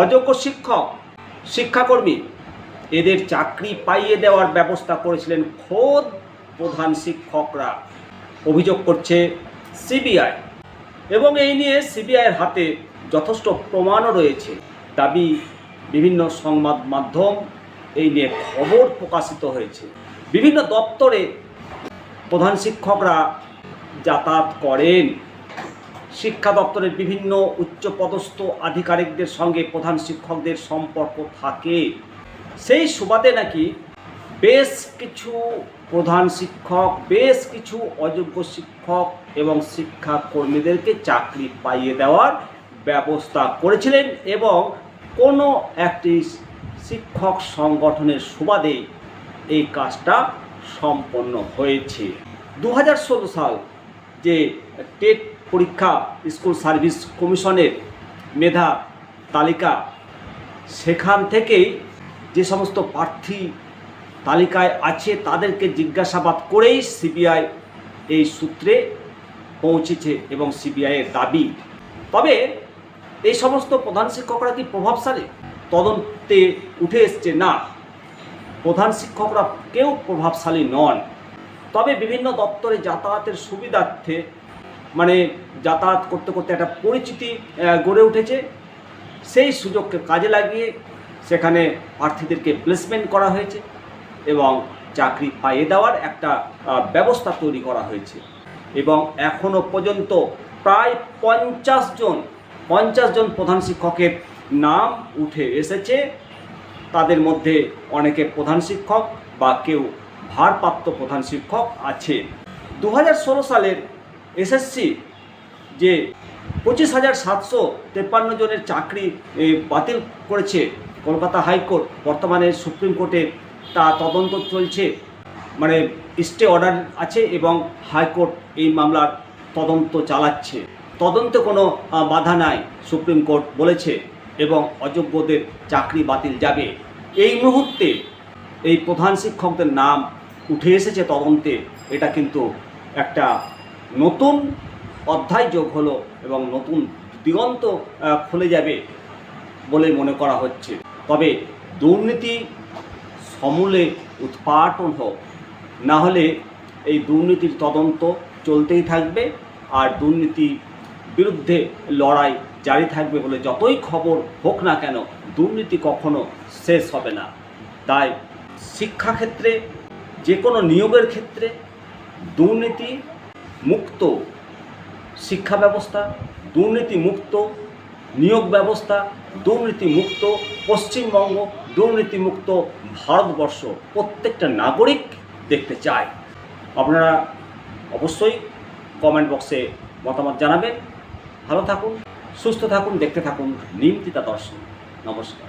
অযোগ্য শিক্ষক, শিক্ষাকর্মী এদের চাকরি পাইয়ে দেওয়ার ব্যবস্থা করেছিলেন খোদ প্রধান শিক্ষকরা। অভিযোগ করছে সিবিআই এবং এই নিয়ে সিবিআইয়ের হাতে যথেষ্ট প্রমাণও রয়েছে। দাবি, বিভিন্ন সংবাদ মাধ্যম এই নিয়ে খবর প্রকাশিত হয়েছে। বিভিন্ন দপ্তরে প্রধান শিক্ষকরা যাতায়াত করেন। শিক্ষা দপ্তরের বিভিন্ন উচ্চপদস্থ আধিকারিকদের সঙ্গে প্রধান শিক্ষকদের সম্পর্ক থাকে। সেই সুবাদে নাকি বেশ কিছু প্রধান শিক্ষক, বেশ কিছু অযোগ্য শিক্ষক এবং শিক্ষাকর্মীদেরকে চাকরি পাইয়ে দেওয়ার ব্যবস্থা করেছিলেন এবং কোনো একটি শিক্ষক সংগঠনের সুবাদে এই কাজটা সম্পন্ন হয়েছে। দু হাজার ষোলো সাল যে টেট পরীক্ষা, স্কুল সার্ভিস কমিশনের মেধা তালিকা, সেখান থেকেই যে সমস্ত প্রার্থী তালিকায় আছে তাদেরকে জিজ্ঞাসাবাদ করেই সিবিআই এই সূত্রে পৌঁছেছে এবং সিবিআইয়ের দাবি। তবে এই সমস্ত প্রধান শিক্ষকরা কি প্রভাবশালী? তদন্তে উঠে এসছে না। প্রধান শিক্ষকরা কেউ প্রভাবশালী নন। তবে বিভিন্ন দপ্তরে যাতায়াতের সুবিধার্থে মানে যাতায়াত করতে করতে একটা পরিচিতি গড়ে উঠেছে। সেই সুযোগকে কাজে লাগিয়ে সেখানে প্রার্থীদেরকে প্লেসমেন্ট করা হয়েছে এবং চাকরি পাইয়ে দেওয়ার একটা ব্যবস্থা তৈরি করা হয়েছে। এবং এখনও পর্যন্ত প্রায় পঞ্চাশ জন পঞ্চাশ জন প্রধান শিক্ষকের নাম উঠে এসেছে। তাদের মধ্যে অনেকে প্রধান শিক্ষক বা কেউ ভারপ্রাপ্ত প্রধান শিক্ষক আছে দু সালের এসএসসি যে পঁচিশ হাজার সাতশো তেপ্পান্ন জনের চাকরি বাতিল করেছে কলকাতা হাইকোর্ট, বর্তমানে সুপ্রিম কোর্টে তা তদন্ত চলছে। মানে স্টে অর্ডার আছে এবং হাইকোর্ট এই মামলার তদন্ত চালাচ্ছে। তদন্তে কোনো বাধা নাই, সুপ্রিম কোর্ট বলেছে, এবং অযোগ্যদের চাকরি বাতিল যাবে। এই মুহূর্তে এই প্রধান শিক্ষকদের নাম উঠে এসেছে তদন্তে, এটা কিন্তু একটা নতুন অধ্যায় যোগ হলো এবং নতুন দিগন্ত খুলে যাবে বলে মনে করা হচ্ছে। তবে দুর্নীতি সমূলে উৎপাটন হোক, না হলে এই দুর্নীতির তদন্ত চলতেই থাকবে আর দুর্নীতি বিরুদ্ধে লড়াই জারি থাকবে বলে যতই খবর হোক না কেন, দুর্নীতি কখনো শেষ হবে না। তাই শিক্ষাক্ষেত্রে যে কোনো নিয়োগের ক্ষেত্রে দুর্নীতি মুক্ত শিক্ষা ব্যবস্থা, দুর্নীতি মুক্ত নিয়োগ ব্যবস্থা, দুর্নীতি মুক্ত পশ্চিমবঙ্গ, দুর্নীতি মুক্ত ভারতবর্ষ প্রত্যেকটা নাগরিক দেখতে চায়। আপনারা অবশ্যই কমেন্ট বক্সে মতামত জানাবেন। ভালো থাকুন, সুস্থ থাকুন, দেখতে থাকুন, নিমতিতা দর্শন। নমস্কার।